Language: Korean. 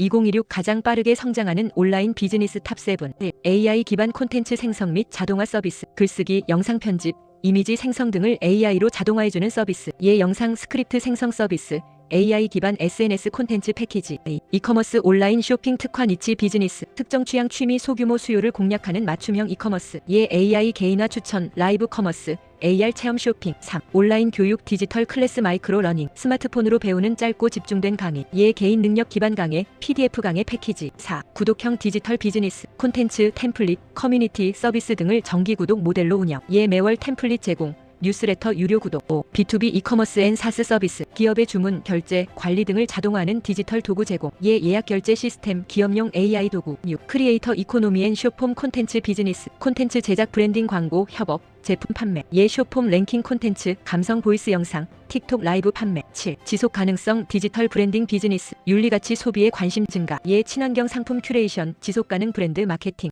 2016 가장 빠르게 성장하는 온라인 비즈니스 탑7 AI 기반 콘텐츠 생성 및 자동화 서비스 글쓰기, 영상 편집, 이미지 생성 등을 AI로 자동화해주는 서비스. 예 영상 스크립트 생성 서비스 AI 기반 SNS 콘텐츠 패키지 이커머스 온라인 쇼핑 특화 니치 비즈니스 특정 취향 취미 소규모 수요를 공략하는 맞춤형 이커머스 예 AI 개인화 추천 라이브 커머스 AR 체험 쇼핑 3. 온라인 교육 디지털 클래스 마이크로 러닝 스마트폰으로 배우는 짧고 집중된 강의 예 개인 능력 기반 강의 PDF 강의 패키지 4. 구독형 디지털 비즈니스 콘텐츠 템플릿 커뮤니티 서비스 등을 정기 구독 모델로 운영 예 매월 템플릿 제공 뉴스레터 유료 구독 5. B2B 이커머스 앤 사스 서비스 기업의 주문, 결제, 관리 등을 자동화하는 디지털 도구 제공 예 예약 결제 시스템 기업용 AI 도구 6. 크리에이터 이코노미 앤 쇼폼 콘텐츠 비즈니스 콘텐츠 제작 브랜딩 광고 협업 제품 판매 예 쇼폼 랭킹 콘텐츠 감성 보이스 영상 틱톡 라이브 판매 7. 지속 가능성 디지털 브랜딩 비즈니스 윤리가치 소비에 관심 증가 예 친환경 상품 큐레이션 지속 가능 브랜드 마케팅